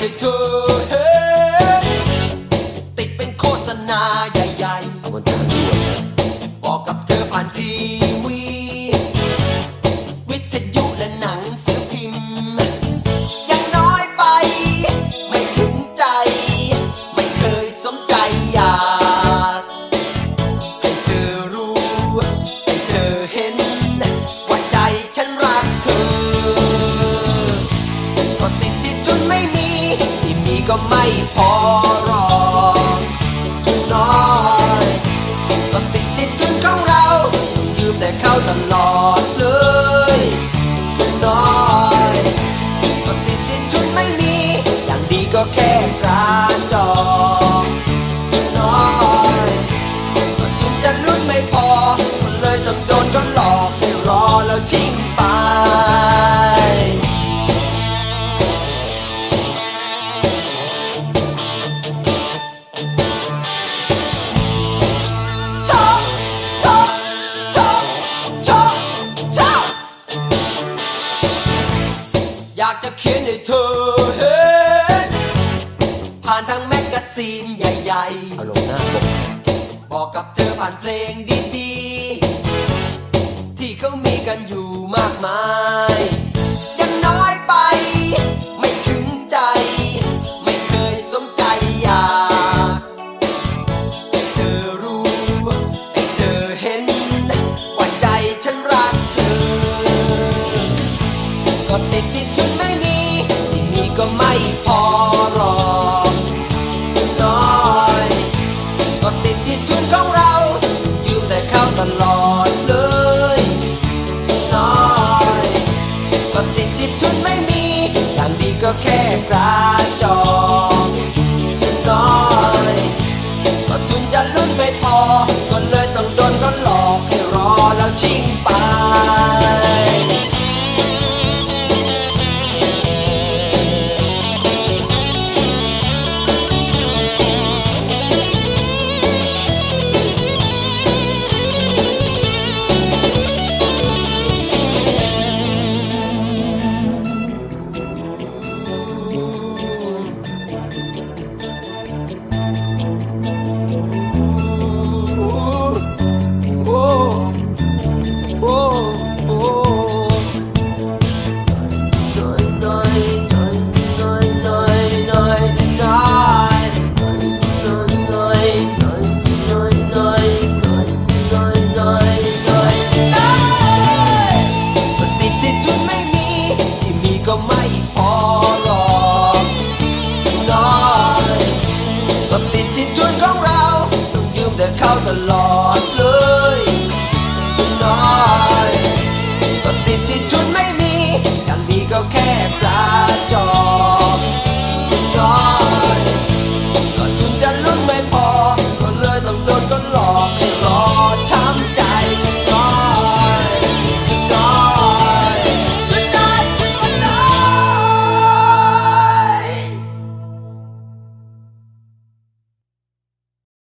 ให้เธอเห็นติดเป็นโฆษณาใหญ่ๆเอาบนทางด่วนนะบอกกับเธอผ่านทีวี วิทยุและหนังสือพิมพ์ ก็ไม่พอรอกทุนน้อยก็ติดที่ทุนของเรา ยืมแต่เขาตลอด จะเขียนให้เธอเห็นผ่านทางแมกกาซีนใหญ่เอาลงหน้าปกบอกกับเธอผ่านเพลงดีๆ ที่เขามีกันอยู่มากมาย พระจอน้อยก็ทุนจะลุ้นไม่พอ ก็เลยต้องโดนเขาหลอกให้รอแล้วชิงไป ตลอดเลยน้อยก็ติดที่ทุนไม่มีอย่างดีก็แค่ปลา